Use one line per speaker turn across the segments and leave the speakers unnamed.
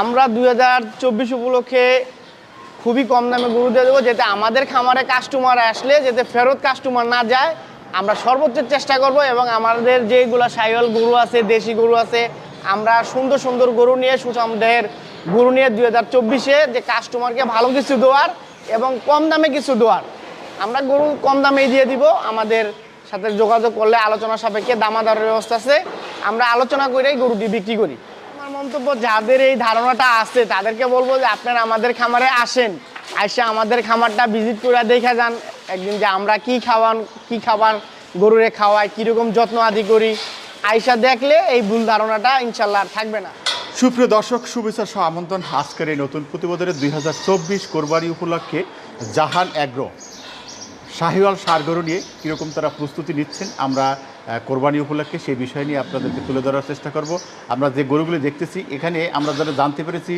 আমরা দুই হাজার চব্বিশ উপলক্ষে খুবই কম দামে গরু দিয়ে দেবো, যাতে আমাদের খামারে কাস্টমার আসলে, যাতে ফেরত কাস্টমার না যায়, আমরা সর্বোচ্চ চেষ্টা করব এবং আমাদের যেগুলো সাইওয়াল গরু আছে, দেশি গরু আছে, আমরা সুন্দর সুন্দর গরু নিয়ে সুষমদের গরু নিয়ে দুই হাজার চব্বিশে যে কাস্টমারকে ভালো কিছু দেওয়ার এবং কম দামে কিছু দেওয়ার, আমরা গরু কম দামেই দিয়ে দিব। আমাদের সাথে যোগাযোগ করলে আলোচনা সাপেক্ষে দামাদারের ব্যবস্থা আছে। আমরা আলোচনা করেই গরুটি বিক্রি করি। আমার মন্তব্য, যাদের এই ধারণাটা আছে, তাদেরকে বলব যে আপনারা আমাদের খামারে আসেন, আইসে আমাদের খামারটা ভিজিট করে দেখে যান, একদিন যে আমরা কি খাওয়ান, কি খাবার গরুরে খাওয়াই, কীরকম যত্ন আদি করি, আইসা দেখলে এই ভুল ধারণাটা ইনশাল্লাহ থাকবে না।
সুপ্রিয় দর্শক, শুভেচ্ছা সহ আমন্ত্রণ। আজকের এই নতুন প্রতিবেদনের দুই হাজার চব্বিশ কোরবানি উপলক্ষে জাহান অ্যাগ্রো শাহিওয়াল সার গরু নিয়ে কীরকম তারা প্রস্তুতি নিচ্ছেন, আমরা কোরবানি উপলক্ষে সেই বিষয় নিয়ে আপনাদেরকে তুলে ধরার চেষ্টা করব। আমরা যে গরুগুলি দেখতেছি এখানে আমরা যারা জানতে পেরেছি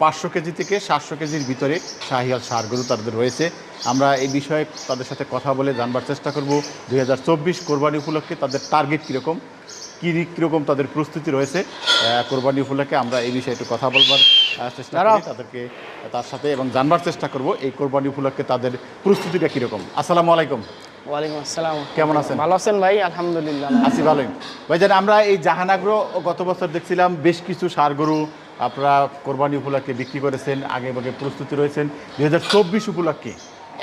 পাঁচশো কেজি থেকে সাতশো কেজির ভিতরে শাহিয়াল সার গরু তাদের রয়েছে। আমরা এই বিষয়ে তাদের সাথে কথা বলে জানবার চেষ্টা করব দুই হাজার চব্বিশ কোরবানি উপলক্ষে তাদের টার্গেট কীরকম কী কীরকম তাদের প্রস্তুতি রয়েছে কোরবানি উপলক্ষে আমরা এই বিষয়ে একটু কথা বলবার চেষ্টা করি তাদেরকে তার সাথে এবং জানবার চেষ্টা করব এই কোরবানি উপলক্ষে তাদের প্রস্তুতিটা কীরকম। আসসালামু আলাইকুম।
ওয়ালাইকুম আসসালাম।
কেমন আছেন?
ভালো আছেন ভাই? আলহামদুলিল্লাহ।
আছি ভালোই। ভাইজান আমরা এই জাহানাগ্রহ গত বছর দেখছিলাম বেশ কিছু সার গরু আপনারা কোরবানি উপলক্ষে বিক্রি করেছেন আগে ভাগে প্রস্তুতি রয়েছেন। দুই হাজার চব্বিশ উপলক্ষে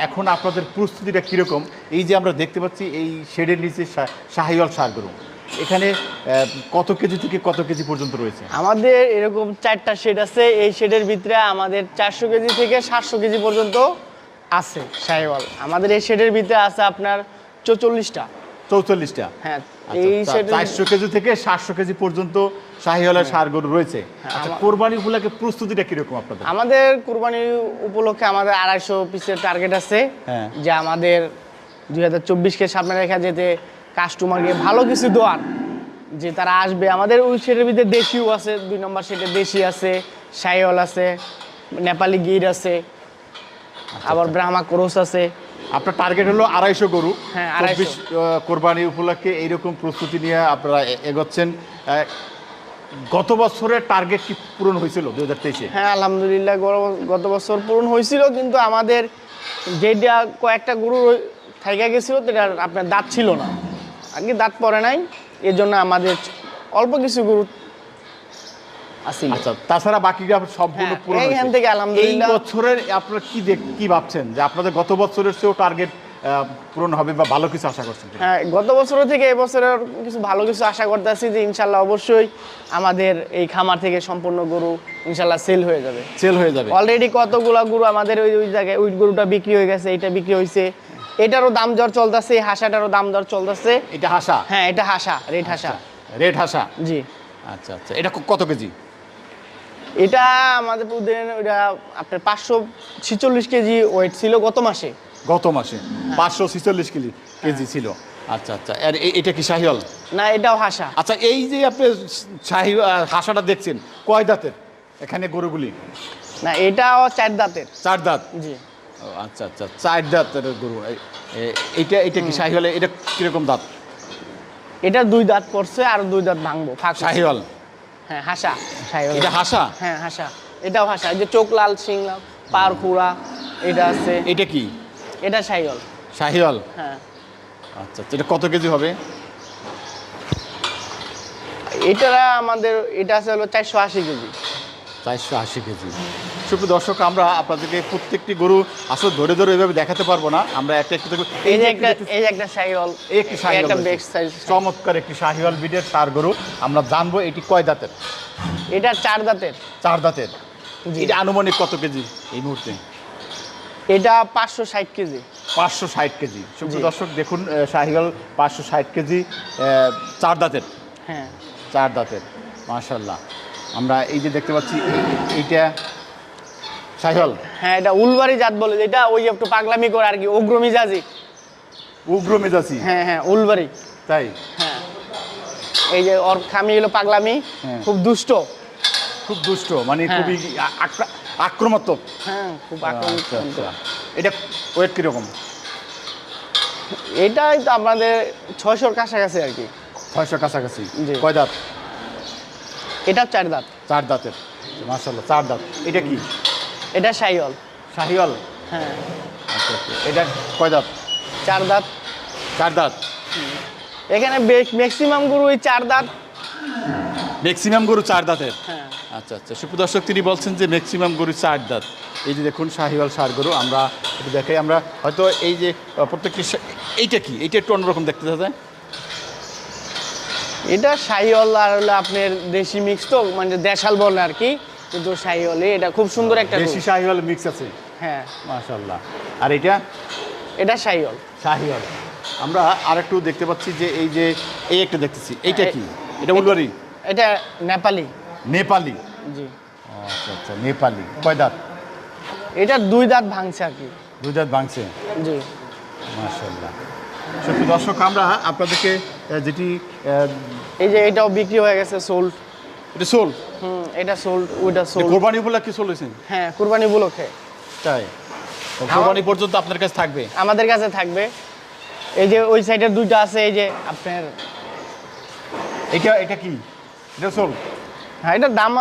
এখন আপনাদের প্রস্তুতিটা কীরকম? এই যে আমরা দেখতে পাচ্ছি এই শেডের নিচে শাহিওয়াল সার গরু এখানে কত কেজি থেকে কত কেজি পর্যন্ত রয়েছে?
আমাদের এরকম চারটা শেড আছে। এই শেডের ভিতরে আমাদের চারশো কেজি থেকে সাতশো কেজি পর্যন্ত আছে সাইওয়াল আমাদের এই শেডের ভিতরে আছে আপনার চৌচল্লিশটা।
চৌচল্লিশটা?
হ্যাঁ এই শেডের
চারশো কেজি থেকে সাতশো কেজি পর্যন্ত শাহিওয়ালের সার গরু রয়েছে। আচ্ছা কোরবানি উপলক্ষে প্রস্তুতিটা কীরকম আপনাদের?
আমাদের কুরবানি উপলক্ষে আমাদের আড়াইশো পিসের টার্গেট আছে
হ্যাঁ।
যে আমাদের দুই হাজার চব্বিশকে সামনে রেখা যেতে কাস্টমারকে ভালো কিছু দেওয়ার যে তারা আসবে। আমাদের ওই শেডের ভিতরে দেশিও আছে দুই নম্বর শেডে দেশি আছে সাইওয়াল আছে নেপালি গির আছে।
আচ্ছা,
আবার ব্রাহ্মা ক্রোস আছে।
আপনার টার্গেট হলো আড়াইশো গরু।
হ্যাঁ, 250
চব্বিশ কোরবানি উপলক্ষে এইরকম প্রস্তুতি নিয়ে আপনারা এগোচ্ছেন। গত বছরের টার্গেট কি পূরণ হয়েছিল দু হাজার তেইশে?
হ্যাঁ আলহামদুলিল্লাহ গত বছর পূরণ হয়েছিল কিন্তু আমাদের যেটা কয়েকটা গরু থাইকা গেছিল সেটা আপনার দাঁত ছিল না। আর কি দাঁত পড়ে নাই এর জন্য আমাদের অল্প কিছু গরু আসিল।
আচ্ছা তাছাড়া বাকিটা সম্পূর্ণ
এইখান থেকে আলহামদুলিল্লাহ-
এই বছরের আপনারা কি দেখ কি ভাবছেন? যে আপনাদের গত বছরের চেয়েও টার্গেট পূরণ হবে বা ভালো কিছু আশা করছেন
হ্যাঁ গত বছর থেকে এবছরের কিছু ভালো কিছু আশা করতেছি যে ইনশাল্লাহ অবশ্যই আমাদের এই খামার থেকে সম্পূর্ণ গরু ইনশাল্লাহ সেল হয়ে যাবে।
সেল হয়ে যাবে।
অলরেডি কতগুলা গরু আমাদের ওই ওই জায়গায় ওই গরুটা বিক্রি হয়ে গেছে এটা বিক্রি হয়েছে এটারও দাম দর চলতেছে হাসাটারও দাম দর চলতেছে।
এটা হাসা?
হ্যাঁ এটা হাসা রেড হাসা।
রেড হাসা?
জি।
আচ্ছা আচ্ছা। এটা কত কেজি?
এটা আমাদের ওটা আপনার পাঁচশো ছিচল্লিশ কেজি ওয়েট ছিল গত মাসে।
গত মাসে পাঁচশো ছিচল্লিশ কেজি কেজি ছিল। আচ্ছা আচ্ছা। আর এটা কি শাহিওয়াল?
না এটাও হাসা।
আচ্ছা এই যে আপনি শাহি হাসাটা দেখছেন কয় দাঁতের? এখানে গরুগুলি।
না এটাও চার দাঁতের।
চার দাঁত?
জি।
ও, আচ্ছা আচ্ছা চার দাঁতের গরু। এটা এটা কি শাহিওয়াল এটা কীরকম দাঁত?
এটা দুই দাঁত পড়ছে আর দুই দাঁত ভাঙবো
শাহিওয়াল?
হ্যাঁ হাসা। সাইওয়াল।
এটা হাসা?
হ্যাঁ হাসা। এটাও হাসা। যে চোখ লাল শিংলা লাল পার খুঁড়া এটা আছে।
এটা কি?
এটা শাহিওল
শাহিওল
হ্যাঁ।
আচ্ছা আচ্ছা এটা কত কেজি হবে?
এটা আমাদের এটা আছে হলো চারশো আশি কেজি।
চারশো আশি কেজি সুপ্রিয় দর্শক আমরা আপনাদেরকে প্রত্যেকটি গরু আসলে ধরে ধরে এভাবে দেখাতে পারব না। আমরা একটা একটু দেখব
এই যে একটা এই একটা
একটি শাহিওয়াল চমৎকার একটি শাহিওয়াল বিডের সার গরু। আমরা জানব এটি কয় দাঁতের?
এটা চার দাঁতের।
চার দাঁতের। এটা আনুমানিক কত কেজি এই মুহূর্তে?
এটা পাঁচশো ষাট কেজি।
পাঁচশো ষাট কেজি। সুপ্রিয়। দর্শক দেখুন শাহিওয়াল পাঁচশো ষাট কেজি চার দাঁতের।
হ্যাঁ।
চার দাঁতের। মাশাল্লাহ আমরা এই যে দেখতে পাচ্ছি এই- এইটা শাহিওয়াল
হ্যাঁ এটা উলবাড়ি জাত বলে এটা ওই একটু পাগলামি করে আর কি উগ্র মিজাজি।
উগ্র মেজাজি।
হ্যাঁ হ্যাঁ উলবাড়ি।
তাই?
হ্যাঁ। এই যে ওর খামি হলো পাগলামি
হ্যাঁ।
খুব দুষ্ট।
খুব দুষ্ট মানে
হ্যাঁ।
খুবই আক্রমণাত্মক।
হ্যাঁ খুব আক্রমণ
আচ্ছা, আচ্ছা। এটা ওয়েট কীরকম?
এটাই তো আমাদের ছয়শোর কাছাকাছি আর কি।
ছয়শোর কাছাকাছি।
জি।
কয় দাঁত?
এটাও চার দাঁত।
চার দাঁতের। মাশাল্লাহ চার দাঁত। এটা কি?
এটা সাইওয়াল
শাহিওয়াল?
হ্যাঁ।
আচ্ছা আচ্ছা। এটা কয় দাঁত?
চার দাঁত।
চার দাঁত?
এখানে ম্যাক্সিমাম গরু ওই চার দাঁত।
ম্যাক্সিমাম গরু চার দাঁতের?
হ্যাঁ।
আচ্ছা আচ্ছা। সুপ্রদর্শক তিনি বলছেন যে ম্যাক্সিমাম গরু চার দাঁত। এই যে দেখুন শাহিওয়াল সার গরু আমরা দেখাই। আমরা হয়তো এই যে প্রত্যেকটি এইটা কি? এইটা একটু অন্যরকম দেখতে যায়
এটা সাইওয়াল আর হলো আপনার দেশি মিক্স তো মানে দেশাল বলে আর কি কিন্তু সাইওয়ালে এটা খুব সুন্দর একটা।
দেশি শাহিওয়াল মিক্স আছে।
হ্যাঁ।
মাশাল্লাহ আর এটা?
এটা সাইওয়াল
শাহিওয়াল। আমরা আর একটু দেখতে পাচ্ছি যে এই যে এই একটা দেখতেছি। এইটা কি? এটা উলবাড়ি
এটা নেপালি।
নেপালি?
জি।
আচ্ছা আচ্ছা নেপালি। কয় দাঁত?
এটা দুই দাঁত ভাঙছে আর কি।
দুই দাঁত ভাঙছে?
জি।
মাশাল্লাহ সত্যি দর্শক আমরা আপনাদেরকে যেটি
এই যে এটাও বিক্রি হয়ে গেছে সোল্ড
এটা সোল
হুম এটা সোল্ড ওইটা সোল্ড
কোরবানি উপলক্ষে চলেছেন
হ্যাঁ কুরবানি উপলক্ষে।
তাই? কোরবানি পর্যন্ত আপনার কাছে থাকবে?
আমাদের কাছে থাকবে। এই যে ওই সাইডের দুইটা আছে এই যে আপনার
এটা এটা কি? এটা সোল
হ্যাঁ এটা দাম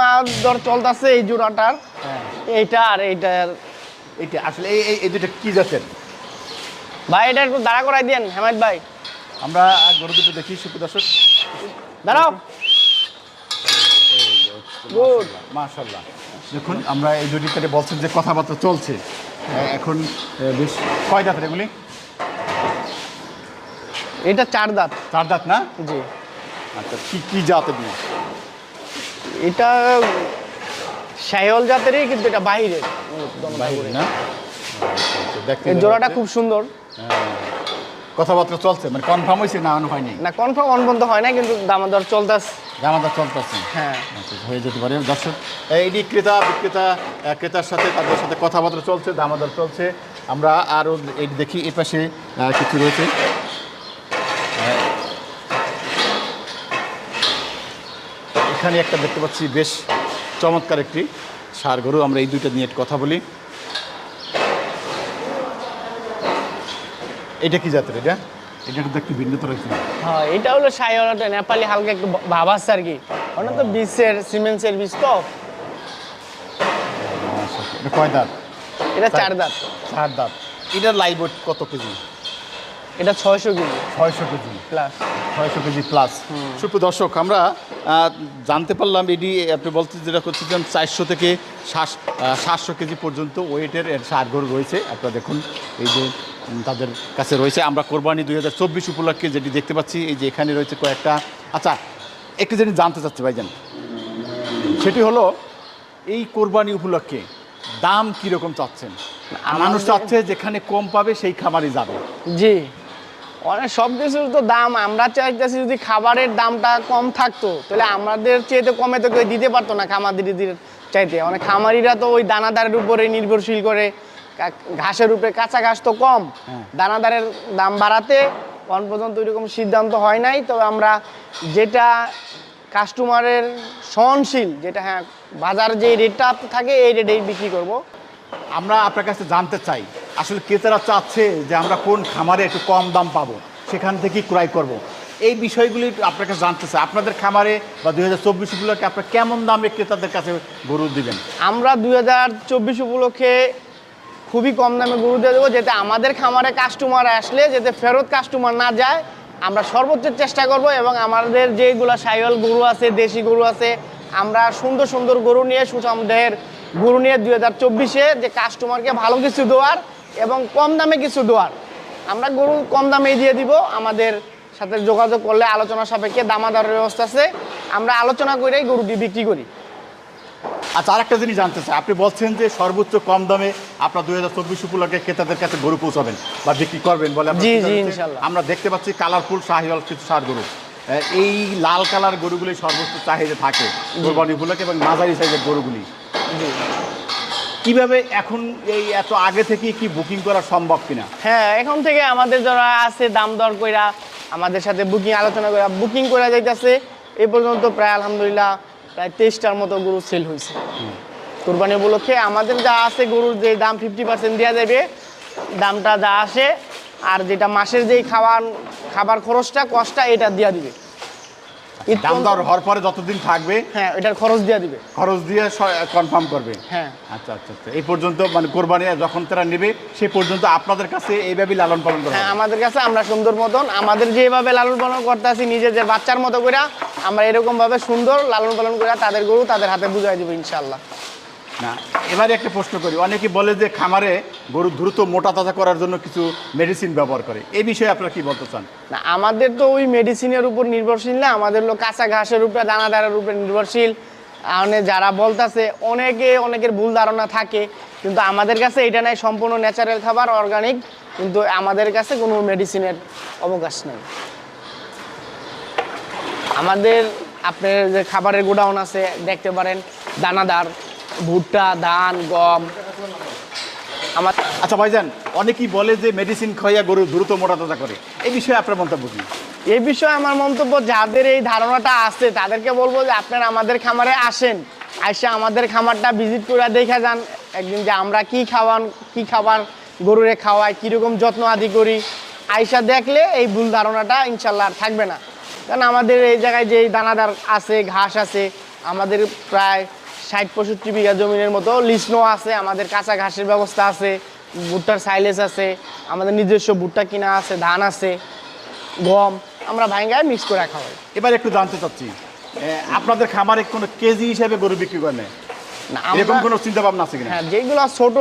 দর চলতেছে এই জোড়াটার।
হ্যাঁ।
এইটা আর এইটার
এটা আসলে এই এই- এই দুটো কি জাতের?
ভাই এটা একটু দাঁড়া করাই দেন হেমায়ত ভাই।
আমরা গরু দুটো দেখি সুপ্র দর্শক।
দাঁড়াও। গুড
মাশাল্লাহ দেখুন আমরা এই দুটি থেকে বলছেন যে কথাবার্তা চলছে। এখন বেশ কয় দাঁতের এগুলি?
এটা চার দাঁত।
চার দাঁত না?
জি।
আচ্ছা কি কি জাতের নিয়ে
এটা শাহিওয়াল জাতেরই কিন্তু এটা বাইরের
বাইরে না? দেখতে
জোড়াটা খুব সুন্দর।
কথাবার্তা চলছে মানে কনফার্ম হয়েছে না এখনও হয়নি?
না কনফার্ম অনবন্ধ হয় না কিন্তু দামাদার চলতে দামাদর চলতেছে?
জামাটা চলতেছে
হ্যাঁ।
আচ্ছা, হয়ে যেতে পারে। দর্শক এইটি ক্রেতা বিক্রেতা ক্রেতার সাথে তাদের সাথে কথাবার্তা চলছে দামাদার চলছে। আমরা আরও এই দেখি এ পাশে কিছু রয়েছে। এখানে একটা দেখতে পাচ্ছি বেশ চমৎকার একটি সার গরু। আমরা এই দুইটা নিয়ে কথা বলি। এটা কি জাতের এটা? এটা একটু একটু ভিন্নতা রয়েছে
হ্যাঁ এটা হলো নেপালি হালকা একটু ভাব আছে আর কি। ওটা তো বীজ তো।
আচ্ছা, এটা কয় দাঁত?
এটা চার দাঁত।
চার দাঁত। এটার লাইভ ওয়েট কত কেজি?
এটা ছয়শো কেজি।
ছয়শো কেজি।
প্লাস
ছয়শো কেজি প্লাস সুপ্র দর্শক আমরা জানতে পারলাম এটি আপনি বলতে যেটা করছিলেন চারশো থেকে সাত সাতশো কেজি পর্যন্ত ওয়েটের এর সার গরু রয়েছে। আপনারা দেখুন এই যে তাদের কাছে রয়েছে। আমরা কোরবানি দুই হাজার চব্বিশ উপলক্ষে যেটি দেখতে পাচ্ছি এই যে এখানে রয়েছে কয়েকটা। আচ্ছা একটু জিনিস জানতে চাচ্ছি ভাইজান সেটি হলো এই কোরবানি উপলক্ষে দাম কীরকম চাচ্ছেন? মানুষ চাচ্ছে যেখানে কম পাবে সেই খামারে যাবে।
জি। অনেক সব কিছুর তো দাম। আমরা চাইতেছি যদি খাবারের দামটা কম থাকতো তাহলে আমাদের চেয়ে কমে তো কেউ দিতে পারতো না খামারিদের চাইতে। অনেক খামারিরা তো ওই দানাদারের উপরে নির্ভরশীল করে। ঘাসের উপরে কাঁচা ঘাস তো কম।
হ্যাঁ।
দানাদারের দাম বাড়াতে কোন পর্যন্ত ওইরকম সিদ্ধান্ত হয় নাই। তবে আমরা যেটা কাস্টমারের সহনশীল যেটা হ্যাঁ বাজার যে রেটটা থাকে এই রেটেই বিক্রি করব।
আমরা আপনার কাছে জানতে চাই আসলে ক্রেতারা চাচ্ছে যে আমরা কোন খামারে একটু কম দাম পাবো, সেখান থেকেই ক্রয় করব। এই বিষয়গুলি আপনার কাছে জানতে চাই আপনাদের খামারে বা দুই হাজার চব্বিশ উপলক্ষে আপনার কেমন দামে ক্রেতাদের কাছে গরু দিবেন
আমরা দুই হাজার চব্বিশ উপলক্ষে খুবই কম দামে গরু দিয়ে দেবো, যাতে আমাদের খামারে কাস্টমার আসলে, যাতে ফেরত কাস্টমার না যায়, আমরা সর্বোচ্চ চেষ্টা করব এবং আমাদের যেগুলো সাইওয়াল গরু আছে, দেশি গরু আছে, আমরা সুন্দর সুন্দর গরু নিয়ে সুষমদের গরু নিয়ে দুই হাজার চব্বিশে যে কাস্টমারকে ভালো কিছু দেওয়ার এবং কম দামে কিছু দেওয়ার আমরা গরু কম দামে দিয়ে দিব। আমাদের সাথে যোগাযোগ করলে আলোচনা সাপেক্ষে দামাদারের ব্যবস্থা আছে। আমরা আলোচনা করেই গরুটি বিক্রি করি।
আচ্ছা আর একটা জিনিস জানতে চাই। আপনি বলছেন যে সর্বোচ্চ কম দামে আপনার দুই হাজার চব্বিশ উপলক্ষে ক্রেতাদের কাছে গরু পৌঁছাবেন বা বিক্রি করবেন বলে
জি, জি? ইনশাল্লাহ।
আমরা দেখতে পাচ্ছি কালারফুল শাহিওয়াল কিছু সার গরু। এই লাল কালার গরুগুলি সর্বোচ্চ চাহিদা থাকে। কোরবানি উপলক্ষে এবং মাঝারি সাইজের গরুগুলি। কীভাবে এখন এই এত আগে থেকে কি বুকিং করা সম্ভব কিনা?
হ্যাঁ এখন থেকে আমাদের যারা আছে দাম দর কইরা আমাদের সাথে বুকিং আলোচনা করে বুকিং করে যাইতেছে এই পর্যন্ত প্রায় আলহামদুলিল্লাহ প্রায় তেইশটার মতো গরু সেল হয়েছে কোরবানি উপলক্ষে আমাদের যা আছে গরুর যে দাম ফিফটি পার্সেন্ট দেওয়া যাবে দামটা যা আসে আর যেটা মাসের যেই খাবার খাবার খরচটা কষ্টটা এটা দেওয়া দিবে।
দাম দর হওয়ার পরে যতদিন থাকবে
হ্যাঁ এটার খরচ দিয়ে দিবে।
খরচ দিয়ে কনফার্ম করবে।
হ্যাঁ।
আচ্ছা আচ্ছা আচ্ছা। এই পর্যন্ত মানে কোরবানি যখন তারা নেবে সে পর্যন্ত আপনাদের কাছে এইভাবেই লালন পালন করবে
হ্যাঁ আমাদের কাছে আমরা সুন্দর মতন আমাদের যেভাবে লালন পালন করতে আছি নিজেদের বাচ্চার মতো করে আমরা এরকম ভাবে সুন্দর লালন পালন করে তাদের গরু তাদের হাতে বুঝাই দেবো ইনশাল্লাহ
না, এবারে একটা প্রশ্ন করি। অনেকে বলে যে খামারে গরু দ্রুত মোটা তাজা করার জন্য কিছু মেডিসিন ব্যবহার করে। এই বিষয়ে আপনারা কি বলতে চান?
না, আমাদের তো ওই মেডিসিনের উপর নির্ভরশীল না, আমাদের লোক কাঁচা ঘাসের উপরে, দানাদারের উপরে নির্ভরশীল। মানে যারা বলতাছে, অনেকে, অনেকের ভুল ধারণা থাকে, কিন্তু আমাদের কাছে এটা নাই, সম্পূর্ণ ন্যাচারাল খাবার অর্গানিক কিন্তু আমাদের কাছে কোনো মেডিসিনের অবকাশ নেই। আমাদের, আপনার যে খাবারের গোডাউন আছে, দেখতে পারেন, দানাদার ভুট্টা ধান গম। আমার
আচ্ছা ভাইজান অনেকেই বলে যে মেডিসিন খাইয়া গরু দ্রুত মোটা তাজা করে। এই বিষয়ে আপনার মন্তব্য কি?
এই বিষয়ে আমার মন্তব্য যাদের এই ধারণাটা আছে তাদেরকে বলব যে আপনারা আমাদের খামারে আসেন। এসে আমাদের খামারটা ভিজিট করে দেখে যান একদিন যে আমরা কি খাওয়ান কি খাবার গরুরে খাওয়াই কীরকম যত্ন আদি করি। আয়সা দেখলে এই ভুল ধারণাটা ইনশাল্লাহ আর থাকবে না। কারণ আমাদের এই জায়গায় যে দানাদার আছে ঘাস আছে আমাদের প্রায় ষাট পঁয়ষট্টি বিঘা জমিনের মতো লিসনো আছে, আমাদের কাঁচা ঘাসের ব্যবস্থা আছে, ভুট্টার সাইলেস আছে, আমাদের নিজস্ব ভুট্টা কিনা আছে, ধান আছে, গম, আমরা ভাঙ্গায় মিক্স করে খাওয়াই।
এবার একটু জানতে চাচ্ছি আপনাদের খামারে কোনো কেজি হিসাবে গরু বিক্রি
করে
এরকম কোনো চিন্তা ভাবনা আছে কিনা?
হ্যাঁ যেগুলো ছোট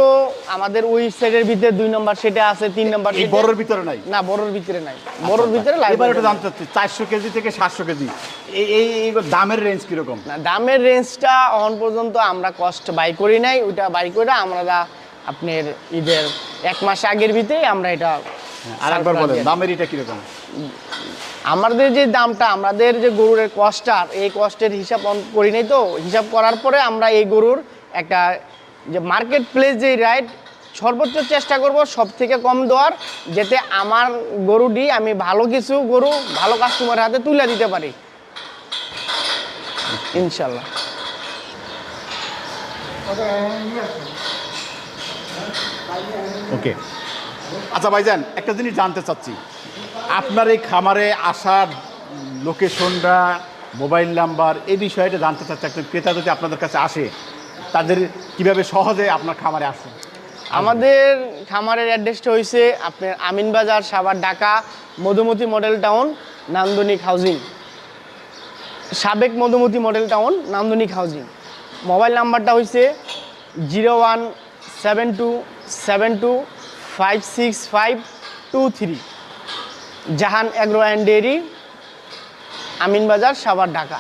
আমাদের ওই ভিতরে দুই নম্বর সেটা আছে তিন নম্বর
এই বড়র ভিতরে নাই?
না বড়র ভিতরে নাই। বড়র ভিতরে
এবার একটু জানতে চাচ্ছি চারশো কেজি থেকে সাতশো কেজি। এই এই এই দামের রেঞ্জ কীরকম?
না দামের রেঞ্জটা অন পর্যন্ত আমরা কষ্ট বাই করি নাই ওইটা বাই করে আমরা আপনার ঈদের এক মাস আগের ভিতরেই আমরা এটা
আর একবার বলেন দামের এটা কীরকম?
আমাদের যে দামটা, আমাদের যে গরুর কস্টার এই কষ্টের হিসাব করি নাই তো, হিসাব করার পরে আমরা এই গরুর একটা যে মার্কেট প্লেস যে রাইট সর্বোচ্চ চেষ্টা করব সব থেকে কম দেওয়ার, যাতে আমার গরুটি আমি ভালো কিছু গরু, ভালো কাস্টমারের হাতে তুলে দিতে পারি। ইনশাল্লাহ
ওকে আচ্ছা ভাইজান, একটা জিনিস জানতে চাচ্ছি। আপনার এই খামারে আসার লোকেশনটা, মোবাইল নাম্বার এই বিষয়টা জানতে চাচ্ছে। একজন ক্রেতা যদি আপনাদের কাছে আসে, তাদের কীভাবে সহজে আপনার খামারে আসে?
আমাদের খামারের অ্যাড্রেসটা হয়েছে আপনার Aminbazar Savar, Dhaka, Madhumati model town, Nandanik housing. সাবেক Madhumati model town, Nandanik housing. Mobile নাম্বারটা হয়েছে zero one seven two seven two five six five two three. Jahan agro and dairy Aminbazar Savar Dhaka.